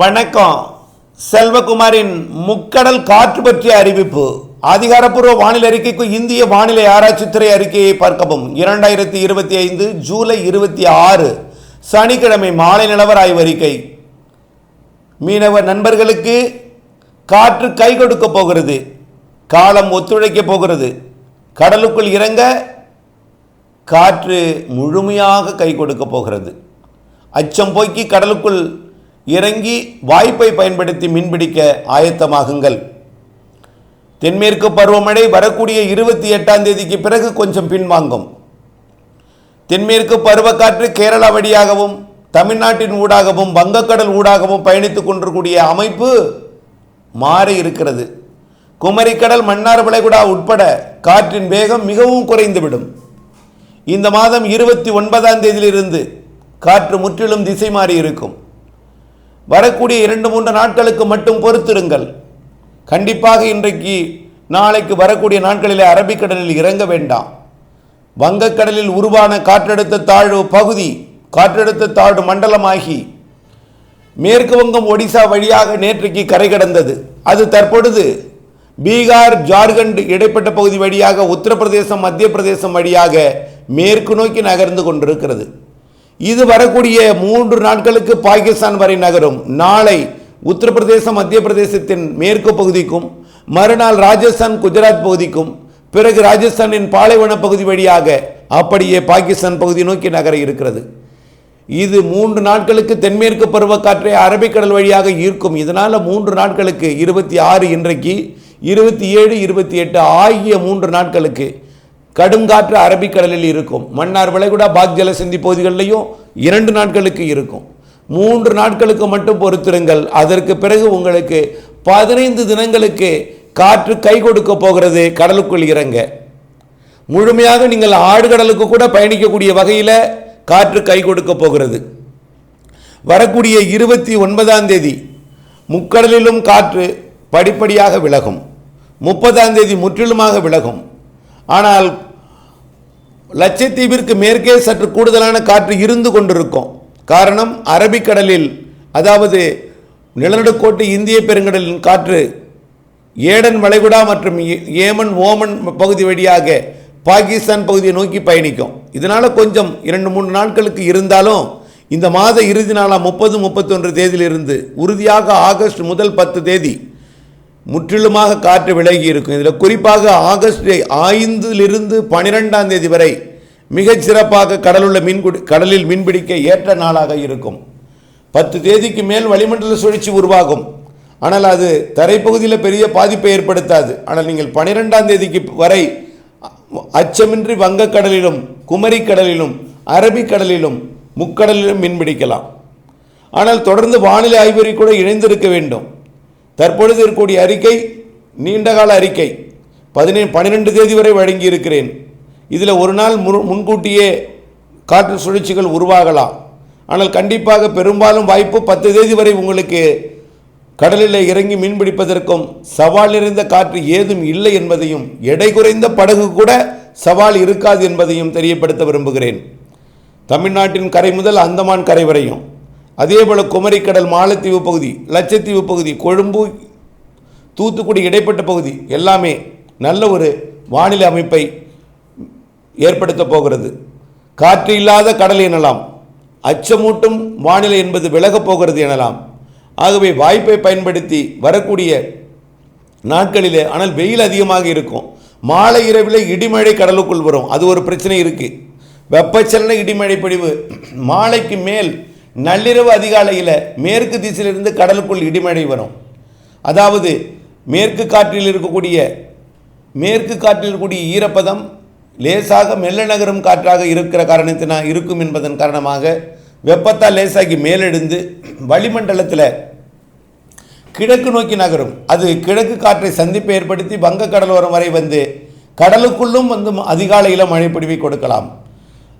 வணக்கம். செல்வகுமாரின் முக்கடல் காற்று பற்றிய அறிவிப்பு. அதிகாரப்பூர்வ வானிலை அறிக்கைக்கு இந்திய வானிலை ஆராய்ச்சித்துறை அறிக்கையை பார்க்கவும். இரண்டாயிரத்தி இருபத்தி ஐந்து ஜூலை இருபத்தி ஆறு சனிக்கிழமை மாலை நிலவர ஆய்வறிக்கை மீனவ நண்பர்களுக்கு காற்று கை கொடுக்க போகிறது. காலம் ஒத்துழைக்க போகிறது. கடலுக்குள் இறங்க காற்று முழுமையாக கை கொடுக்க போகிறது. அச்சம் போக்கி கடலுக்குள் இறங்கி வாய்ப்பை பயன்படுத்தி மீன்பிடிக்க ஆயத்தமாகுங்கள். தென்மேற்கு பருவமழை வரக்கூடிய இருபத்தி எட்டாம் தேதிக்கு பிறகு கொஞ்சம் பின்வாங்கும். தென்மேற்கு பருவக்காற்று கேரளா வழியாகவும் தமிழ்நாட்டின் ஊடாகவும் வங்கக்கடல் ஊடாகவும் பயணித்துக் கொண்டிருக்கூடிய அமைப்பு மாறி இருக்கிறது. குமரிக்கடல் மன்னார் வளைகுடா உட்பட காற்றின் வேகம் மிகவும் குறைந்துவிடும். இந்த மாதம் இருபத்தி ஒன்பதாம் தேதியிலிருந்து காற்று முற்றிலும் திசை மாறி இருக்கும். வரக்கூடிய இரண்டு மூன்று நாட்களுக்கு மட்டும் பொறுத்திருங்கள். கண்டிப்பாக இன்றைக்கு நாளைக்கு வரக்கூடிய நாட்களிலே அரபிக்கடலில் இறங்க வேண்டாம். வங்கக்கடலில் உருவான காற்றழுத்த தாழ்வு பகுதி காற்றழுத்த தாழ்வு மண்டலமாகி மேற்கு வங்கம் ஒடிசா வழியாக நேற்றைக்கு கரை கடந்தது. அது தற்பொழுது பீகார் ஜார்க்கண்ட் இடைப்பட்ட பகுதி வழியாக உத்தரப்பிரதேசம் மத்திய பிரதேசம் வழியாக மேற்கு நோக்கி நகர்ந்து கொண்டிருக்கிறது. இது வரக்கூடிய மூன்று நாட்களுக்கு பாகிஸ்தான் வரை நகரும். நாளை உத்தரப்பிரதேசம் மத்திய பிரதேசத்தின் மேற்கு பகுதிக்கும் மறுநாள் ராஜஸ்தான் குஜராத் பகுதிக்கும் பிறகு ராஜஸ்தானின் பாலைவன பகுதி வழியாக அப்படியே பாகிஸ்தான் பகுதி நோக்கி நகர இருக்கிறது. இது மூன்று நாட்களுக்கு தென்மேற்கு பருவக்காற்றை அரபிக்கடல் வழியாக ஈர்க்கும். இதனால் மூன்று நாட்களுக்கு இருபத்தி ஆறு இன்றைக்கு இருபத்தி ஏழு இருபத்தி எட்டு ஆகிய மூன்று நாட்களுக்கு கடுங்காற்று அரபிக்கடலில் இருக்கும். மன்னார் வளைகுடா பாக் ஜலசந்தி பகுதிகளிலையும் இரண்டு நாட்களுக்கு இருக்கும். மூன்று நாட்களுக்கு மட்டும் பொறுத்திருங்கள். அதற்கு பிறகு உங்களுக்கு பதினைந்து தினங்களுக்கு காற்று கை கொடுக்க போகிறது. கடலுக்குள் இறங்க. முழுமையாக நீங்கள் ஆடுகடலுக்கு கூட பயணிக்கக்கூடிய வகையில் காற்று கை கொடுக்க போகிறது. வரக்கூடிய இருபத்தி ஒன்பதாம் தேதி முக்கடலிலும் காற்று படிப்படியாக விலகும். முப்பதாம் தேதி முற்றிலுமாக விலகும். ஆனால் லட்சத்தீவிற்கு மேற்கே சற்று கூடுதலான காற்று இருந்து கொண்டிருக்கும். காரணம் அரபிக்கடலில் அதாவது நிலநடுக்கோட்டு இந்திய பெருங்கடலின் காற்று ஏடன் வளைகுடா மற்றும் ஏ- ஏமன் ஓமன் பகுதி வழியாக பாகிஸ்தான் பகுதியை நோக்கி பயணிக்கும். இதனால் கொஞ்சம் இரண்டு மூன்று நாட்களுக்கு இருந்தாலும் இந்த மாத இறுதி நாளாக முப்பது முப்பத்தொன்று தேதியிலிருந்து உறுதியாக ஆகஸ்ட் முதல் பத்து தேதி முற்றிலுமாக காற்று விலகி இருக்கும். இதில் குறிப்பாக ஆகஸ்ட் ஐந்திலிருந்து பனிரெண்டாம் தேதி வரை மிகச் சிறப்பாக கடலுள்ள மீன்குடி கடலில் மீன்பிடிக்க ஏற்ற நாளாக இருக்கும். பத்து தேதிக்கு மேல் வளிமண்டல சுழற்சி உருவாகும். ஆனால் அது தரைப்பகுதியில் பெரிய பாதிப்பை ஏற்படுத்தாது. ஆனால் நீங்கள் பனிரெண்டாம் தேதிக்கு வரை அச்சமின்றி வங்கக்கடலிலும் குமரிக்கடலிலும் அரபிக்கடலிலும் முக்கடலிலும் மீன்பிடிக்கலாம் ஆனால் தொடர்ந்து வானிலை ஆய்வறி கூட இணைந்திருக்க வேண்டும். தற்பொழுது இருக்கக்கூடிய அறிக்கை நீண்டகால அறிக்கை. பதினே பன்னிரெண்டு தேதி வரை வழங்கி இருக்கிறேன் இதில் ஒரு நாள் முன் முன்கூட்டியே காற்று சுழற்சிகள் உருவாகலாம். ஆனால் கண்டிப்பாக பெரும்பாலும் வாய்ப்பு பத்து தேதி வரை உங்களுக்கு கடலில் இறங்கி மீன்பிடிப்பதற்கும் சவால் நிறைந்த காற்று ஏதும் இல்லை என்பதையும் எடை குறைந்த படகு கூட சவால் இருக்காது என்பதையும் தெரியப்படுத்த விரும்புகிறேன். தமிழ்நாட்டின் கரை முதல் அந்தமான் கரை வரையும். அதேபோல் குமரிக்கடல் மாலத்தீவு பகுதி லட்சத்தீவு பகுதி கொழும்பு தூத்துக்குடி இடைப்பட்ட பகுதி எல்லாமே நல்ல ஒரு வானிலை அமைப்பை ஏற்படுத்த போகிறது. காற்று இல்லாத கடல் எனலாம். அச்சமூட்டும் வானிலை என்பது விலகப் போகிறது எனலாம். ஆகவே வாய்ப்பை பயன்படுத்தி வரக்கூடிய நாட்களிலே ஆனால் வெயில் அதிகமாக இருக்கும். மாலை இரவில் இடிமழை கடலுக்குள் வரும். அது ஒரு பிரச்சனை இருக்குது வெப்பச்சலன இடிமழை பிடிவு மாலைக்கு மேல் நள்ளிரவு அதிகாலையில் மேற்கு திசையிலிருந்து கடலுக்குள் இடிமழை வரும். அதாவது மேற்கு காற்றில் இருக்கக்கூடிய மேற்கு காற்றில் இருக்கக்கூடிய ஈரப்பதம் லேசாக மெல்ல நகரும் காற்றாக இருக்கிற காரணத்தினால் இருக்கும் என்பதன் காரணமாக வெப்பத்தால் லேசாகி மேலெழுந்து வளிமண்டலத்தில் கிழக்கு நோக்கி நகரும். அது கிழக்கு காற்றை சந்திப்பை ஏற்படுத்தி வங்கக்கடலோரம் வரை வந்து கடலுக்குள்ளும் வந்து அதிகாலையில் மழை மழைப்பிடிவை கொடுக்கலாம்.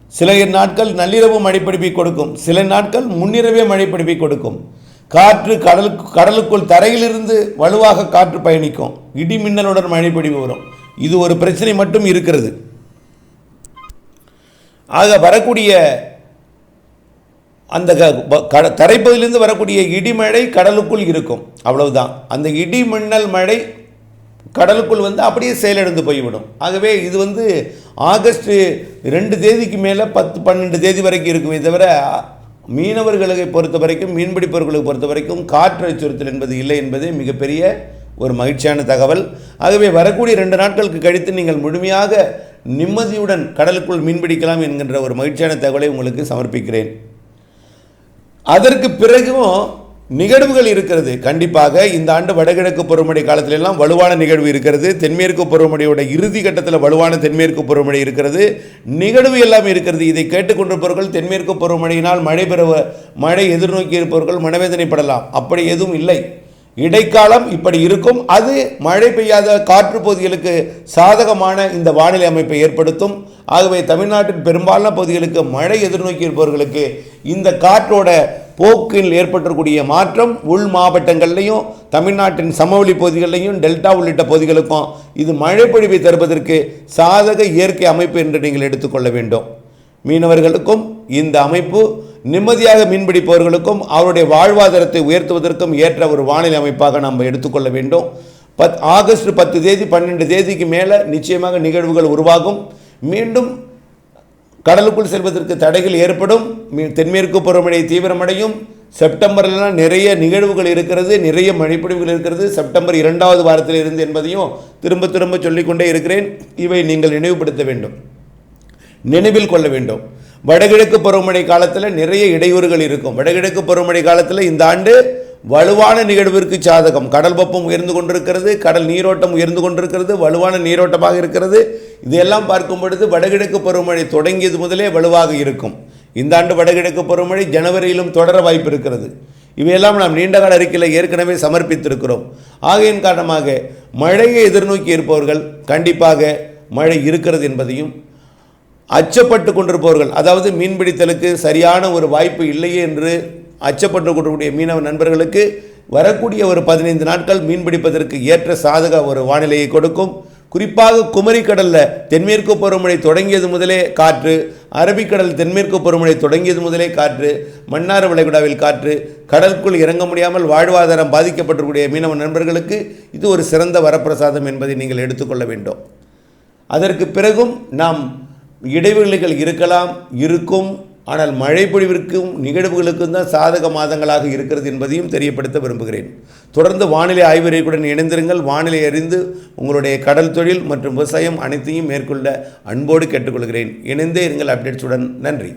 சில நாட்கள் நள்ளிரவு மழைப்பிடிப்பை கொடுக்கும். சில நாட்கள் முன்னிரவே மழைப்பிடிப்பை கொடுக்கும். காற்று கடலுக்கு கடலுக்குள் தரையிலிருந்து வலுவாக காற்று பயணிக்கும். இடி மின்னலுடன் மழைப்பிடிவு வரும். இது ஒரு பிரச்சனை மட்டும் இருக்கிறது. ஆக வரக்கூடிய அந்த க- ப- கட தரைப்பகுதியிலிருந்து வரக்கூடிய இடிமழை கடலுக்குள் இருக்கும். அவ்வளவுதான். அந்த இடி மின்னல் மழை கடலுக்குள் வந்து அப்படியே செயலிழந்து போய்விடும். ஆகவே இது வந்து ஆகஸ்ட் ரெண்டு தேதிக்கு மேலே பத்து பன்னெண்டு தேதி வரைக்கும் இருக்குமே தவிர மீனவர்களை பொறுத்த வரைக்கும் மீன்பிடிப்பவர்களை பொறுத்த வரைக்கும் காற்று அச்சுறுத்தல் என்பது இல்லை என்பதே மிகப்பெரிய ஒரு மகிழ்ச்சியான தகவல். ஆகவே வரக்கூடிய ரெண்டு நாட்களுக்கு கழித்து நீங்கள் முழுமையாக நிம்மதியுடன் கடலுக்குள் மீன்பிடிக்கலாம் என்கின்ற ஒரு மகிழ்ச்சியான தகவலை உங்களுக்கு சமர்ப்பிக்கிறேன். அதற்கு பிறகும் நிகழ்வுகள் இருக்கிறது. கண்டிப்பாக இந்த ஆண்டு வடகிழக்கு பருவமழை காலத்திலெல்லாம் வலுவான நிகழ்வு இருக்கிறது. தென்மேற்கு பருவமழையோட இறுதி கட்டத்தில் வலுவான தென்மேற்கு பருவமழை இருக்கிறது. நிகழ்வு எல்லாம் இருக்கிறது. இதை கேட்டுக்கொண்டிருப்பவர்கள் தென்மேற்கு பருவமழையினால் மழை பெற மழை எதிர்நோக்கி இருப்பவர்கள் மனவேதனைப்படலாம். அப்படி எதுவும் இல்லை. இடைக்காலம் இப்படி இருக்கும். அது மழை பெய்யாத காற்று பகுதிகளுக்கு சாதகமான இந்த வானிலை அமைப்பை ஏற்படுத்தும். ஆகவே தமிழ்நாட்டின் பெரும்பாலான பகுதிகளுக்கு மழை எதிர்நோக்கி இருப்பவர்களுக்கு இந்த காற்றோட போக்கில் ஏற்பட்டக்கூடிய மாற்றம் உள் மாவட்டங்கள்லையும் தமிழ்நாட்டின் சமவெளி பகுதிகளிலையும் டெல்டா உள்ளிட்ட பகுதிகளுக்கும் இது மழைப்பொழிவை தருவதற்கு சாதக இயற்கை அமைப்பு என்று நீங்கள் எடுத்துக்கொள்ள வேண்டும். மீனவர்களுக்கும் இந்த அமைப்பு நிம்மதியாக மீன்பிடிப்பவர்களுக்கும் அவருடைய வாழ்வாதாரத்தை உயர்த்துவதற்கும் ஏற்ற ஒரு வானிலை அமைப்பாக நாம் எடுத்துக்கொள்ள வேண்டும். பத் ஆகஸ்ட் பத்து தேதி பன்னெண்டு தேதிக்கு மேலே நிச்சயமாக நிகழ்வுகள் உருவாகும். மீண்டும் கடலுக்குள் செல்வதற்கு தடைகள் ஏற்படும் தென்மேற்கு பருவமழை தீவிரமடையும். செப்டம்பர்லாம் நிறைய நிகழ்வுகள் இருக்கிறது நிறைய மழைப்பொழிவுகள் இருக்கிறது. செப்டம்பர் இரண்டாவது வாரத்தில் இருந்து என்பதையும் திரும்ப திரும்ப சொல்லிக்கொண்டே இருக்கிறேன். இவை நீங்கள் நினைவுபடுத்த வேண்டும். நினைவில் கொள்ள வேண்டும். வடகிழக்கு பருவமழை காலத்தில் நிறைய இடையூறுகள் இருக்கும். வடகிழக்கு பருவமழை காலத்தில் இந்த ஆண்டு வலுவான நிகழ்விற்கு சாதகம். கடல் வெப்பம் உயர்ந்து கொண்டிருக்கிறது கடல் நீரோட்டம் உயர்ந்து கொண்டிருக்கிறது வலுவான நீரோட்டமாக இருக்கிறது. இதையெல்லாம் பார்க்கும் பொழுது வடகிழக்கு பருவமழை தொடங்கியது முதலே வலுவாக இருக்கும். இந்த ஆண்டு வடகிழக்கு பருவமழை ஜனவரியிலும் தொடர வாய்ப்பு இருக்கிறது. இவையெல்லாம் நாம் நீண்டகால அறிக்கையில் ஏற்கனவே சமர்ப்பித்திருக்கிறோம். ஆகையின் காரணமாக மழையை எதிர்நோக்கி இருப்பவர்கள் கண்டிப்பாக மழை இருக்கிறது என்பதையும் அச்சப்பட்டு கொண்டிருப்பவர்கள் அதாவது மீன்பிடித்தலுக்கு சரியான ஒரு வாய்ப்பு இல்லையே என்று அச்சப்பட்டு கொண்டிருக்கூடிய மீனவ நண்பர்களுக்கு வரக்கூடிய ஒரு பதினைந்து நாட்கள் மீன் பிடிப்பதற்கு ஏற்ற சாதக ஒரு வானிலையை கொடுக்கும். குறிப்பாக குமரிக்கடலில் தென்மேற்கு பருவமழை தொடங்கியது முதலே காற்று அரபிக்கடல் தென்மேற்கு பருவமழை தொடங்கியது முதலே காற்று மன்னார் வளைகுடாவில் காற்று கடலுக்குள் இறங்க முடியாமல் வாழ்வாதாரம் பாதிக்கப்பட்டிருக்கூடிய மீனவ நண்பர்களுக்கு இது ஒரு சிறந்த வரப்பிரசாதம் என்பதை நீங்கள் எடுத்துக்கொள்ள வேண்டும். அதற்கு பிறகும் நாம் இடைவெளிகள் இருக்கலாம் இருக்கும் ஆனால் மழைப்பொழிவிற்கும் நிகழ்வுகளுக்கும் தான் சாதக மாதங்களாக இருக்கிறது என்பதையும் தெரியப்படுத்த விரும்புகிறேன். தொடர்ந்து வானிலை ஆய்வறைக்குடன் இணைந்திருங்கள். வானிலை அறிந்து உங்களுடைய கடல் தொழில் மற்றும் விவசாயம் அனைத்தையும் மேற்கொள்ள அன்போடு கேட்டுக்கொள்கிறேன். இணைந்தே இருங்கள் அப்டேட்ஸுடன். நன்றி.